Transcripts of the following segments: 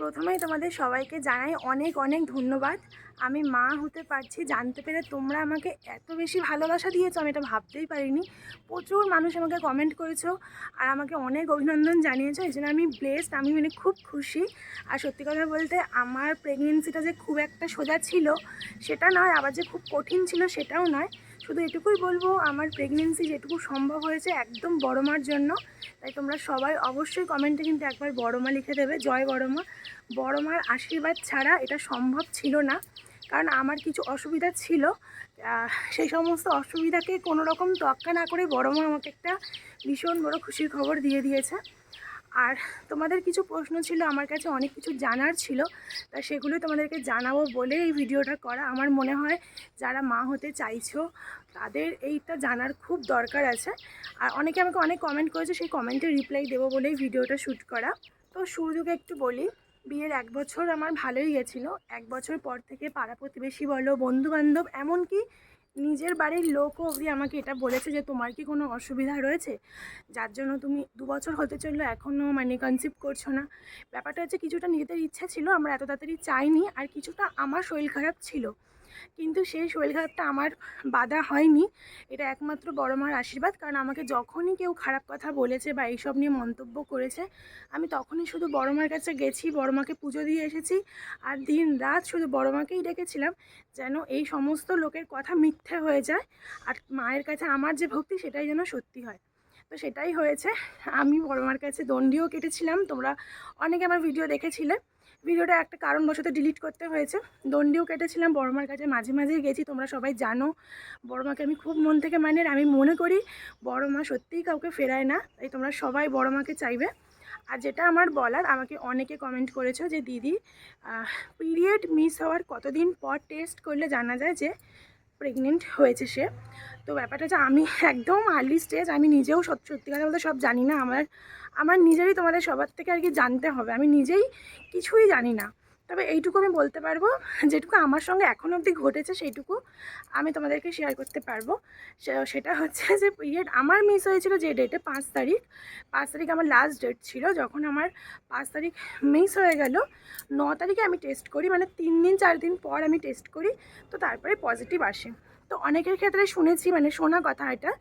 প্রথমেই তোমাদের সবাইকে জানাই অনেক অনেক ধন্যবাদ। আমি মা হতে পারছি, জানতে পেরে তোমরা আমাকে এত বেশি ভালোবাসা দিয়েছ আমি এটা ভাবতেই পারিনি। প্রচুর মানুষ আমাকে কমেন্ট করেছ আর আমাকে অনেক অভিনন্দন জানিয়েছো, এই জন্য আমি ব্লেসড আমি মানে খুব খুশি। আর সত্যি কথা বলতে আমার প্রেগনেন্সিটা যে খুব একটা সোজা ছিল, সেটা নয়, আবার যে খুব কঠিন ছিল সেটাও নয়। শুধু এটুকুই বলব, আমার প্রেগনেন্সি যেটুকু সম্ভব হয়েছে একদম বড় মার জন্য। তাই তোমরা সবাই অবশ্যই কমেন্টে কিন্তু একবার বড় মা লিখে দেবে। জয় বড় মা। বড় মার আশীর্বাদ ছাড়া এটা সম্ভব ছিল না। কারণ আমার কিছু অসুবিধা ছিল। সেই সমস্ত অসুবিধাকে কোনো রকম তোয়াক্কা না করে বড় মা আমাকে একটা ভীষণ বড় খুশির খবর দিয়ে দিয়েছে। আর তোমাদের কিছু প্রশ্ন ছিল, আমার কাছে অনেক কিছু জানার ছিল, তা সেগুলো তোমাদেরকে জানাব বলে এই ভিডিওটা করা। আমার মনে হয় যারা মা হতে চাইছো, তাদের এইটা জানার খুব দরকার আছে। আর অনেকে আমাকে অনেক কমেন্ট করেছে, সেই কমেন্টের রিপ্লাই দেবো বলেই ভিডিওটা শ্যুট করা। তো শুরু থেকে একটু বলি, বিয়ের এক বছর আমার ভালোই গেছিল। এক বছর পর থেকে পাড়া প্রতিবেশী বলো, বন্ধুবান্ধব, এমনকি নিজের বাড়ির লোকও অবধি আমাকে এটা বলেছে যে তোমার কি কোনো অসুবিধা রয়েছে? যার জন্য তুমি দু বছর হতে চলল এখনও মানে কনসিভ করছ না। ব্যাপারটা হচ্ছে কিছুটা নিজেদের ইচ্ছা ছিল, আমরা এত তাড়াতাড়ি চাইনি, আর কিছুটা আমার শরীর খারাপ ছিল। কিন্তু সেই খারাপটা আমার বাধা হয়নি। এটা একমাত্র বড় মার আশীর্বাদ, কারণ আমাকে যখনই কেউ খারাপ কথা বলেছে বা এইসব নিয়ে মন্তব্য করেছে, আমি তখনই শুধু বড় মার কাছে গেছি, বড় মাকে পুজো দিয়ে এসেছি, আর দিন রাত শুধু বড় মাকেই ডেকেছিলাম, যেন এই সমস্ত লোকের কথা মিথ্যে হয়ে যায়, আর মায়ের কাছে আমার যে ভক্তি, সেটাই যেন সত্যি হয়। তো সেটাই হয়েছে। আমি বড় মার কাছে দণ্ডিও কেটেছিলাম। তোমরা অনেকে আমার ভিডিও দেখেছিলে। ভিডিওটা একটা কারণবশত ডিলিট করতে হয়েছে। দণ্ডিও কেটেছিলাম বড়মার কাছে মাঝে মাঝেই গেছি, তোমরা সবাই জানো। বড়মাকে আমি খুব মন থেকে মানে আমি মনে করি বড় মা সত্যিই কাউকে ফেরায় না, তাই তোমরা সবাই বড় মাকে চাইবে। আর যেটা আমার বলার, আমাকে অনেকে কমেন্ট করেছ যে, দিদি পিরিয়ড মিস হওয়ার কতদিন পর টেস্ট করলে জানা যায় যে প্রেগনেন্ট হয়েছে সে। তো ব্যাপারটা হচ্ছে আমি একদম আর্লি স্টেজ আমি নিজেও সত্যি কথা বলতে সব জানি না। আমার আমার নিজেরই তোমাদের সবার থেকে আর কি জানতে হবে। আমি নিজেই কিছুই জানি না। তবে এইটুকু আমি বলতে পারব, যেটুকু আমার সঙ্গে এখন অবধি ঘটেছে সেইটুকু আমি তোমাদেরকে শেয়ার করতে পারব। সেটা হচ্ছে যে পিরিয়ড আমার মিস হয়েছিল যে ডেটে পাঁচ তারিখ। পাঁচ তারিখ আমার লাস্ট ডেট ছিল। যখন আমার পাঁচ তারিখ মিস হয়ে গেল, ন তারিখে আমি টেস্ট করি মানে তিন দিন, চার দিন পর আমি টেস্ট করি, তো তারপরে পজিটিভ আসে। তো অনেকের ক্ষেত্রে শুনেছি মানে শোনা কথা এটা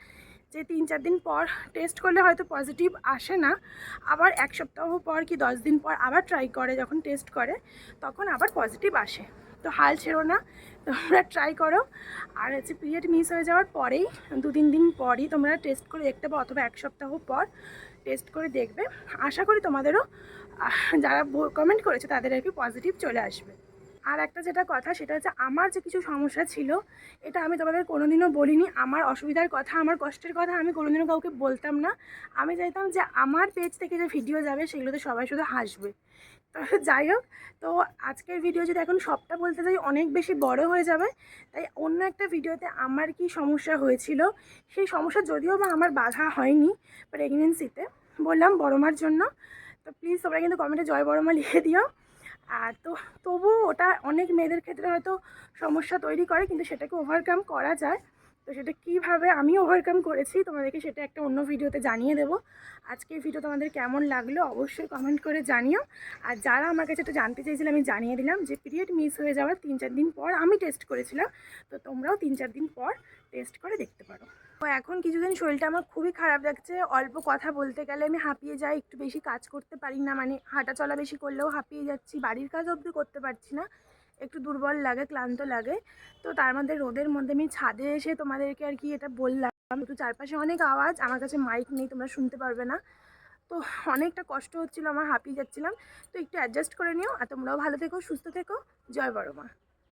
যে তিন চার দিন পর টেস্ট করলে হয়তো পজিটিভ আসে না। আবার এক সপ্তাহ পর কি দশ দিন পর আবার ট্রাই করে যখন টেস্ট করে, তখন আবার পজিটিভ আসে। তো হাল ছেড়ো না, তোমরা ট্রাই করো। আর হচ্ছে পিরিয়ড মিস হয়ে যাওয়ার পরেই, দু তিন দিন পরই তোমরা টেস্ট করে দেখতে পাবো অথবা এক সপ্তাহ পর টেস্ট করে দেখবে। আশা করি তোমাদেরও যারা কমেন্ট করেছে তাদের আর কি পজিটিভ চলে আসবে। আর একটা যেটা কথা, সেটা হচ্ছে আমার যে কিছু সমস্যা ছিল, এটা আমি তোমাদের কোনোদিনও বলিনি। আমার অসুবিধার কথা, আমার কষ্টের কথা আমি কোনোদিনও কাউকে বলতাম না। আমি চাইতাম যে আমার পেজ থেকে যে ভিডিও যাবে, সেগুলোতে সবাই শুধু হাসবে। তো যাই হোক, তো আজকের ভিডিও যদি এখন সবটা বলতে যাই, অনেক বেশি বড় হয়ে যাবে। তাই অন্য একটা ভিডিওতে আমার কি সমস্যা হয়েছিল, সেই সমস্যা যদিও বা আমার বাধা হয়নি প্রেগনেন্সিতে বললাম বড়মার জন্য। তো প্লিজ তোমরা কিন্তু কমেন্টে জয় বড়মা লিখে দিও। আর তো তবুও ওটা অনেক মেয়েদের ক্ষেত্রে হয়তো সমস্যা তৈরি করে, কিন্তু সেটাকে ওভারকাম করা যায়। তো সেটা কীভাবে আমি ওভারকাম করেছি তোমাদেরকে সেটা একটা অন্য ভিডিওতে জানিয়ে দেবো। আজকের ভিডিও তোমাদের কেমন লাগল অবশ্যই কমেন্ট করে জানিও। আর যারা আমার কাছে এটা জানতে চেয়েছিল, আমি জানিয়ে দিলাম যে পিরিয়ড মিস হয়ে যাওয়ার তিন চার দিন পর আমি টেস্ট করেছিলাম। তো তোমরাও তিন চার দিন পর টেস্ট করে দেখতে পারো। তো এখন কিছুদিন শরীরটা আমার খুবই খারাপ লাগছে। অল্প কথা বলতে গেলে আমি হাঁপিয়ে যাই, একটু বেশি কাজ করতে পারি না মানে হাঁটা চলা বেশি করলেও হাঁপিয়ে যাচ্ছি। বাড়ির কাজ অবধি করতে পারছি না, একটু দুর্বল লাগে, ক্লান্ত লাগে। তো তার মধ্যে, রোদের মধ্যে আমি ছাদে এসে তোমাদেরকে আর কি এটা বললাম। তো চারপাশে অনেক আওয়াজ, আমার কাছে মাইক নেই, তোমরা শুনতে পারবে না। তো অনেকটা কষ্ট হচ্ছিল, আমার হাঁপিয়ে যাচ্ছিলাম। তো একটু অ্যাডজাস্ট করে নিও, আর তোমরাও ভালো থেকো, সুস্থ থেকো। জয় বড় মা।